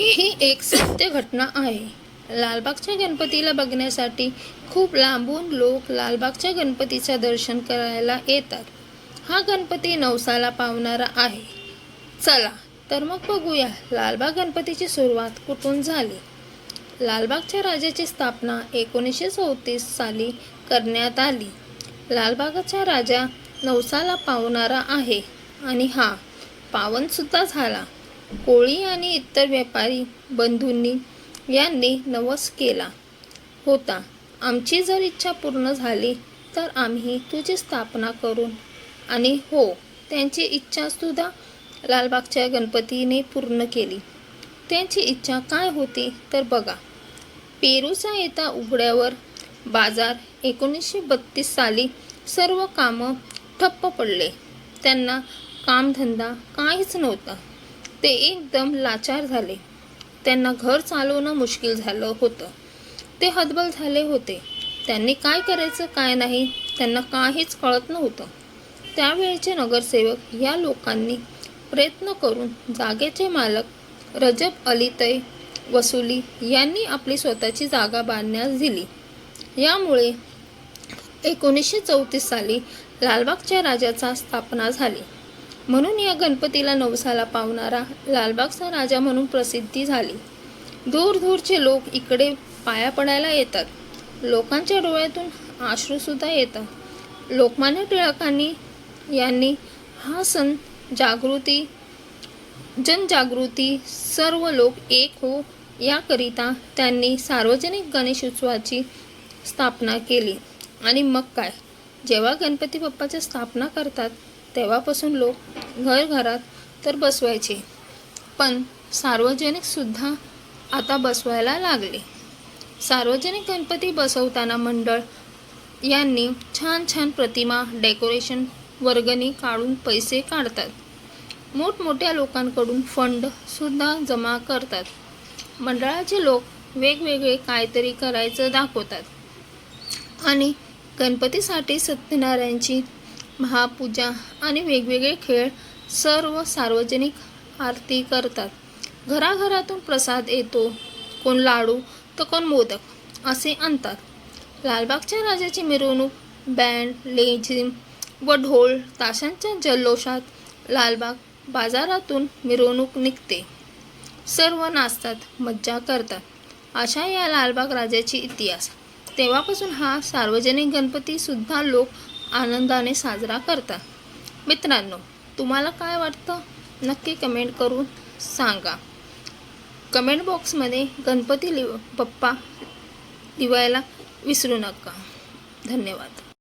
ही एक सत्य घटना आहे. लालबागच्या गणपतीला बघण्यासाठी खूप लांबून लोक लालबागच्या गणपतीचं दर्शन करायला येतात. हा गणपती नवसाला पावणारा आहे. चला तर मग बघूया लालबाग गणपतीची सुरुवात कुठून झाली? लालबागच्या राजाची स्थापना एकोणीसशे चौतीस साली करण्यात आली. लालबागचा राजा नवसाला पावणारा आहे. आणि हा पावनसुद्धा झाला. कोळी आणि इतर व्यापारी बंधूंनी यांनी नवस केला होता. आमची जर इच्छा पूर्ण झाली तर आम्ही तुझी स्थापना करून आणि हो त्यांची इच्छासुद्धा लालबागच्या गणपतीने पूर्ण केली. त्यांची इच्छा काय होती तर बघा. पेरूचा येता उघड्यावर बाजार एकोणीसशे बत्तीस साली सर्व कामं ठप्प पडले. त्यांना कामधंदा काहीच नव्हता. ते एकदम लाचार झाले. त्यांना घर चालवणं मुश्किल झालं होतं. ते हतबल झाले होते. त्यांनी काय करायचं काय नाही त्यांना काहीच कळत नव्हतं. त्यावेळचे नगरसेवक या लोकांनी प्रयत्न करून जागेचे मालक रजब अली तय वसुली यांनी आपली स्वतःची जागा बांधण्यास दिली. यामुळे एकोणीसशे चौतीस साली लालबागच्या राजाचा स्थापना झाली. म्हणून या गणपतीला नवसाला पावणारा लालबागचा राजा म्हणून प्रसिद्धी झाली. दूर दूरचे लोक इकडे पाया पडायला येतात. लोकांच्या डोळ्यातून आश्रूसुद्धा येतात. लोकमान्य टिळकांनी यांनी हा सण जागृती जनजागृती सर्व लोक एक हो याकरिता त्यांनी सार्वजनिक गणेश उत्सवाची स्थापना केली. आणि मग काय? जेव्हा गणपती बाप्पाची स्थापना करतात तेव्हापासून लोक घरघरात तर बसवायचे. पण सार्वजनिकसुद्धा आता बसवायला लागले. सार्वजनिक गणपती बसवताना मंडळ यांनी छान छान प्रतिमा डेकोरेशन वर्गणी काढून पैसे काढतात. मोठमोठ्या लोकांकडून फंडसुद्धा जमा करतात. मंडळाचे लोक वेगवेगळे काहीतरी करायचं दाखवतात. आणि गणपतीसाठी सत्यनारायणची महापूजा आणि वेगवेगळे खेळ सर्व सार्वजनिक आरती करतात. घराघरातून प्रसाद येतो. कोण लाडू तर कोण मोदक असे आणतात. लालबागच्या राजाची मिरवणूक बँड लेझिम व ढोल ताशांच्या जल्लोषात लालबाग बाजारातून मिरवणूक निघते. सर्व नाचतात मज्जा करतात. अशा या लालबाग राजाची इतिहास. तेव्हापासून हा सार्वजनिक गणपतीसुद्धा लोक आनंदाने साजरा करतात मित्रांनो तुम्हाला काय वाटतं? नक्की कमेंट करून सांगा. कमेंट बॉक्समध्ये गणपती लिव बाप्पा लिवायला विसरू नका. धन्यवाद.